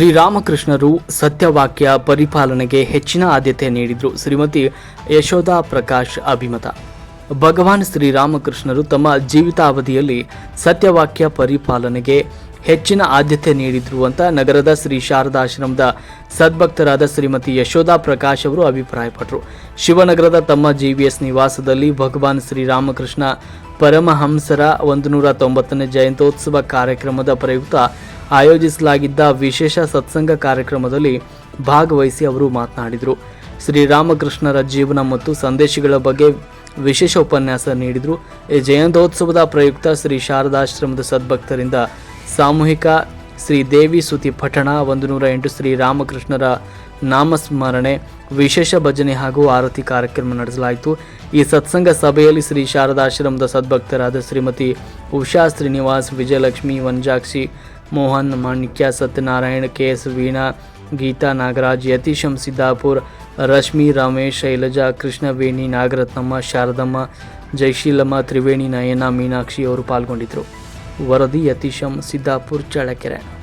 ಶ್ರೀರಾಮಕೃಷ್ಣರು ಸತ್ಯವಾಕ್ಯ ಪರಿಪಾಲನೆಗೆ ಹೆಚ್ಚಿನ ಆದ್ಯತೆ ನೀಡಿದರು. ಶ್ರೀಮತಿ ಯಶೋಧಾ ಪ್ರಕಾಶ್ ಅಭಿಮತ. ಭಗವಾನ್ ಶ್ರೀರಾಮಕೃಷ್ಣರು ತಮ್ಮ ಜೀವಿತಾವಧಿಯಲ್ಲಿ ಸತ್ಯವಾಕ್ಯ ಪರಿಪಾಲನೆಗೆ ಹೆಚ್ಚಿನ ಆದ್ಯತೆ ನೀಡಿದ್ರು ಅಂತ ನಗರದ ಶ್ರೀ ಶಾರದಾಶ್ರಮದ ಸದ್ಭಕ್ತರಾದ ಶ್ರೀಮತಿ ಯಶೋಧಾ ಪ್ರಕಾಶ್ ಅವರು ಅಭಿಪ್ರಾಯಪಟ್ಟರು ಶಿವನಗರದ ತಮ್ಮ ಜಿವಿಎಸ್ ನಿವಾಸದಲ್ಲಿ ಭಗವಾನ್ ಶ್ರೀರಾಮಕೃಷ್ಣ ಪರಮಹಂಸರ ಒಂದು ನೂರ ತೊಂಬತ್ತನೇ ಜಯಂತ್ಯೋತ್ಸವ ಕಾರ್ಯಕ್ರಮದ ಪ್ರಯುಕ್ತ ಆಯೋಜಿಸಲಾಗಿದ್ದ ವಿಶೇಷ ಸತ್ಸಂಗ ಕಾರ್ಯಕ್ರಮದಲ್ಲಿ ಭಾಗವಹಿಸಿ ಅವರು ಮಾತನಾಡಿದರು. ಶ್ರೀರಾಮಕೃಷ್ಣರ ಜೀವನ ಮತ್ತು ಸಂದೇಶಗಳ ಬಗ್ಗೆ ವಿಶೇಷ ಉಪನ್ಯಾಸ ನೀಡಿದರು. ಈ ಜಯಂತ್ಯೋತ್ಸವದ ಪ್ರಯುಕ್ತ ಶ್ರೀ ಶಾರದಾಶ್ರಮದ ಸದ್ಭಕ್ತರಿಂದ ಸಾಮೂಹಿಕ ಶ್ರೀ ದೇವಿ ಸುತಿ ಪಠಣ ಒಂದು ನೂರ ಎಂಟು ಶ್ರೀ ರಾಮಕೃಷ್ಣರ ನಾಮಸ್ಮರಣೆ, ವಿಶೇಷ ಭಜನೆ ಹಾಗೂ ಆರತಿ ಕಾರ್ಯಕ್ರಮ ನಡೆಸಲಾಯಿತು. ಈ ಸತ್ಸಂಗ ಸಭೆಯಲ್ಲಿ ಶ್ರೀ ಶಾರದಾಶ್ರಮದ ಸದ್ಭಕ್ತರಾದ ಶ್ರೀಮತಿ ಉಷಾ ಶ್ರೀನಿವಾಸ್, ವಿಜಯಲಕ್ಷ್ಮಿ, ವಂಜಾಕ್ಷಿ ಮೋಹನ್, ಮಾಣಿಕ್ಯ, ಸತ್ಯನಾರಾಯಣ್ ಕೆ ಎಸ್ ವೀಣಾ, ಗೀತಾ ನಾಗರಾಜ್, ಯತೀಶಂ ಸಿದ್ದಾಪುರ್, ರಶ್ಮಿ, ರಮೇಶ್, ಶೈಲಜಾ, ಕೃಷ್ಣವೇಣಿ, ನಾಗರತ್ನಮ್ಮ, ಶಾರದಮ್ಮ, ಜಯಶೀಲಮ್ಮ, ತ್ರಿವೇಣಿ, ನಯನ, ಮೀನಾಕ್ಷಿ ಅವರು ಪಾಲ್ಗೊಂಡಿದ್ದರು. ವರದಿ, ಯತೀಶಂ ಸಿದ್ದಾಪುರ್, ಚಳ್ಳಕೆರೆ.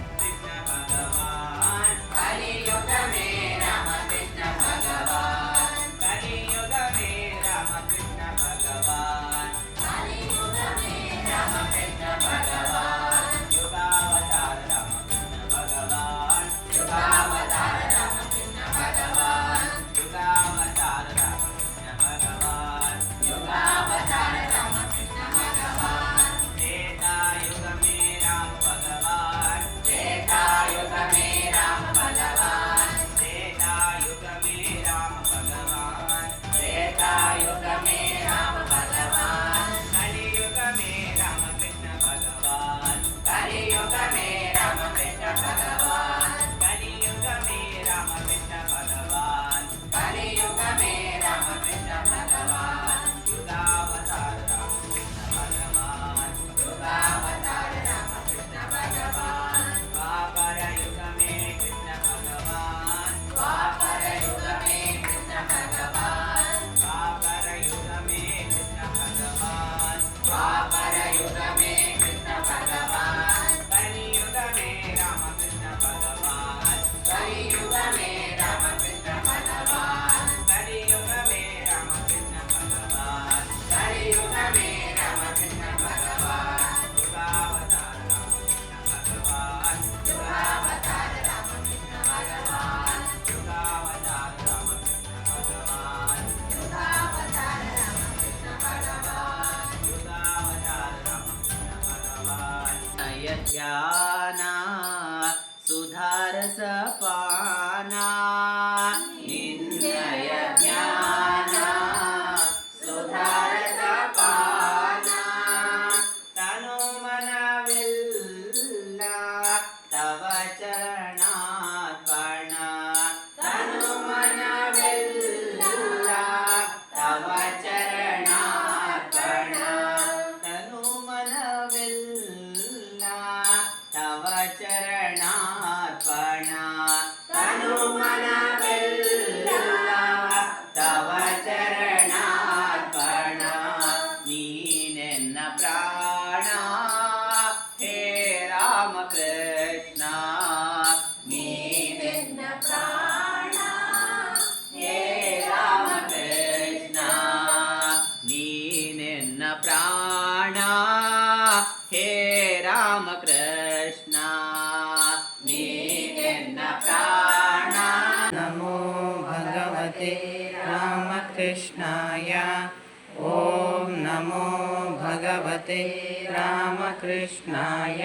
श्रीमते रामकृष्णाय।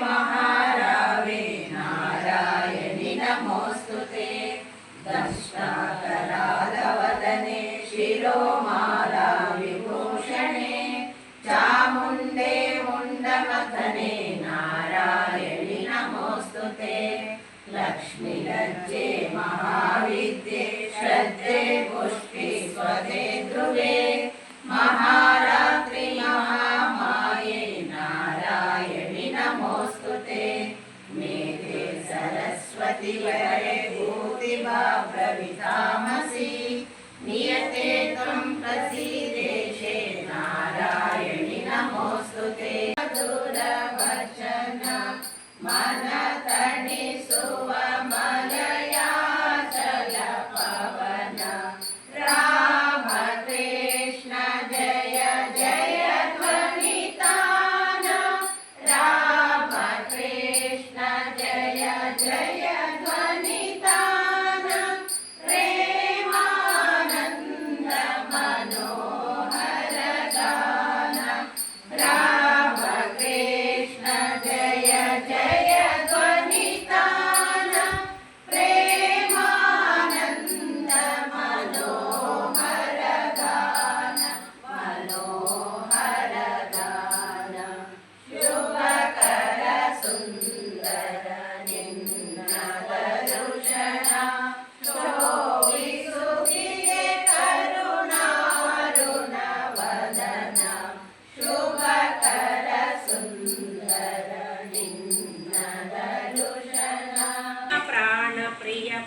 महारावे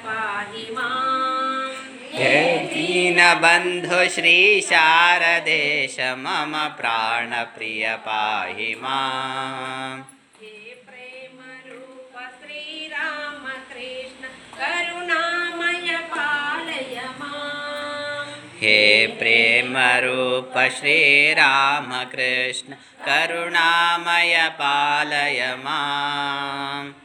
पाहि दीनबन्धु श्रीशारदेश मम प्राणप्रिय पाहि माम्। हे प्रेमरूप श्रीरामकृष्ण करुणामय पालय मा हे प्रेमरूप श्रीरामकृष्ण करुणामय पालय माम्।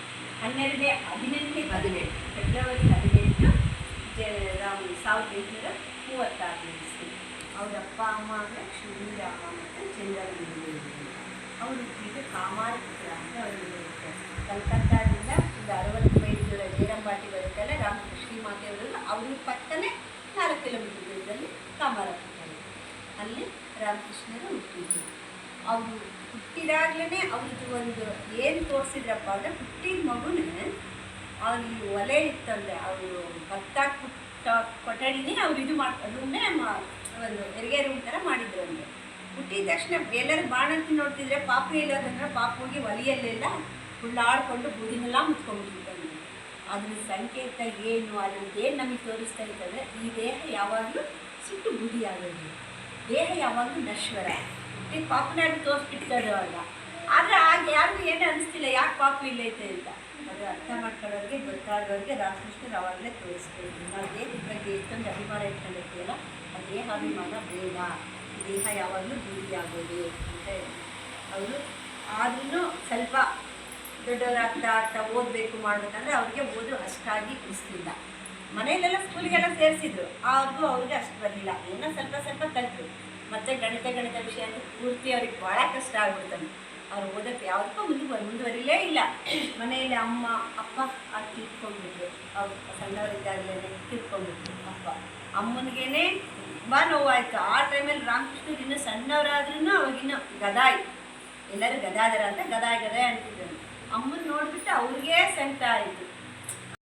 ಹನ್ನೆರಡನೇ ಹದಿನೆಂಟನೇ ಹದಿನೆಂಟು ಫೆಬ್ರವರಿ ಹದಿನೆಂಟು ರಾಮ್, ಸಾವಿರದ ಎಂಟುನೂರ ಮೂವತ್ತಾರನೇ ಇಸ್ವಿ. ಅವ್ರ ಅಪ್ಪ ಅಮ್ಮ ಅಂದರೆ ಶ್ರೀರಾಮ ಮತ್ತು ಚಂದ್ರಗಿರಿ ಅವರು ಈಗ ಕಾಮಾರ ಪುತ್ರ ಅಂತ ಅವರು ಕಲ್ಕತ್ತಾದಿಂದ ಒಂದು ಅರವತ್ತು ಅರವತ್ತೈದು ದೂರ ಜೇರಂಬಾಟಿ ಬರುತ್ತಲ್ಲ, ರಾಮಕೃಷ್ಣ ಶ್ರೀಮಾತೆಯವರು ಅವ್ರಿಗೆ ಪಕ್ಕನೆ ನಾಲ್ಕು ಕಿಲೋಮೀಟರ್ ದೂರದಲ್ಲಿ ಕಾಮಾರಪುರ ಇದೆ. ಅಲ್ಲಿ ರಾಮಕೃಷ್ಣರು ಹುಟ್ಟಿದ್ರು. ಅವರು ಹುಟ್ಟಿದಾಗ್ಲೇ ಅವ್ರದ್ದು ಒಂದು ಏನು ತೋರಿಸಿದ್ರಪ್ಪ ಅಂದರೆ ಹುಟ್ಟಿದ ಮಗುನೇ ಅವ್ರಿಗೆ ಒಲೆ ಇತ್ತಂದ್ರೆ ಅವರು ಭತ್ತ ಕುಟ್ಟ ಕೊಠಡಿನೇ ಅವ್ರು ಇದು ಮಾಡಿ ಮಾ, ಒಂದು ಹೆರಿಗೆ ರೂಮ್ ಥರ ಮಾಡಿದ್ರು ಅಂದರೆ ಹುಟ್ಟಿದ ತಕ್ಷಣ ಎಲ್ಲರೂ ಬಾಣಂತಿ ನೋಡ್ತಿದ್ರೆ ಪಾಪು ಪಾಪ ಪಾಪುಗೆ ಒಲೆಯಲ್ಲೆಲ್ಲ ಹುಳ್ಳಾಡ್ಕೊಂಡು ಬೂದಿನೆಲ್ಲ ಮುಚ್ಕೊಂಡ್ಬಿಟ್ಟಿರ್ತಾನೆ ಅದ್ರ ಸಂಕೇತ ಏನು ಏನು ನಮಗೆ ತೋರಿಸ್ತಾ ಇತ್ತಂದರೆ ಈ ದೇಹ ಯಾವಾಗಲೂ ಸುಟ್ಟು ಬೂದಿ ಆಗೋದು ದೇಹ ಯಾವಾಗಲೂ ನಶ್ವರ. ಈ ಪಾಪನಾಡಿ ತೋರಿಸ್ಬಿಡ್ತಾರೆ ಅವಾಗ ಆದರೆ ಆಗ ಯಾರಿಗೂ ಏನು ಅನಿಸ್ತಿಲ್ಲ, ಯಾಕೆ ಪಾಪು ಇಲ್ಲೈತೆ ಅಂತ. ಅದು ಅರ್ಥ ಮಾಡ್ಕೊಳ್ಳೋರಿಗೆ, ಗೊತ್ತಾಗೋರಿಗೆ ರಾಮಕೃಷ್ಣರು ಅವಾಗಲೇ ತೋರಿಸ್ಬೇಕು ನಾವು ದೇಹದ ಬಗ್ಗೆ ಎಷ್ಟೊಂದು ಅಭಿಮಾನ ಇಟ್ಕೊಂಡಿರ್ತೀವಲ್ಲ, ಆ ದೇಹ ಅಭಿಮಾನ ಬೇಡ. ದೇಹ ಯಾವಾಗಲೂ ಆಗೋದು ಅಂತ ಅವರು ಆದ್ರೂ ಸ್ವಲ್ಪ ದೊಡ್ಡವರಾಗ್ತಾ ಆಗ್ತಾ ಓದಬೇಕು ಮಾಡಬೇಕಂದ್ರೆ ಅವ್ರಿಗೆ ಓದು ಅಷ್ಟಾಗಿ ಇರಿಸ್ಲಿಲ್ಲ ಮನೆಯಲ್ಲೆಲ್ಲ ಸ್ಕೂಲಿಗೆಲ್ಲ ಸೇರಿಸಿದ್ರು, ಆದ್ರೂ ಅವ್ರಿಗೆ ಅಷ್ಟು ಬರಲಿಲ್ಲ. ಏನೋ ಸ್ವಲ್ಪ ಸ್ವಲ್ಪ ಕಲಿತು ಮತ್ತೆ ಗಣಿತ ಗಣಿತ ವಿಷಯ ಅಂತ ಪೂರ್ತಿ ಅವ್ರಿಗೆ ಭಾಳ ಕಷ್ಟ ಆಗ್ಬಿಡ್ತಾನೆ ಅವ್ರು ಓದಕ್ಕೆ ಯಾವುದಕ್ಕೂ ಮುಂದೆ ಮುಂದುವರಿಲೇ ಇಲ್ಲ. ಮನೆಯಲ್ಲಿ ಅಮ್ಮ, ಅಪ್ಪ ಅದು ತೀರ್ಕೊಂಡ್ಬಿಟ್ರು ಅವ್ರು ಸಣ್ಣವರಿದ್ದಾಗಲೇ ತೀರ್ಕೊಂಡ್ಬಿಟ್ರು ಅಪ್ಪ. ಅಮ್ಮನಿಗೇನೆ ತುಂಬ ನೋವಾಯಿತು. ಆ ಟೈಮಲ್ಲಿ ರಾಮಕೃಷ್ಣ ಇನ್ನೂ ಸಣ್ಣವರಾದ್ರೂ ಅವಾಗಿನ್ನೂ ಗದಾಯಿ. ಎಲ್ಲರೂ ಗದಾದರ ಅಂತ ಗದಾಯ್ ಗದಾಯ್ ಅಂತಿದ್ರು. ಅಮ್ಮನ ನೋಡಿಬಿಟ್ಟು ಅವ್ರಿಗೆ ಸಂಕಟ ಆಯಿತು.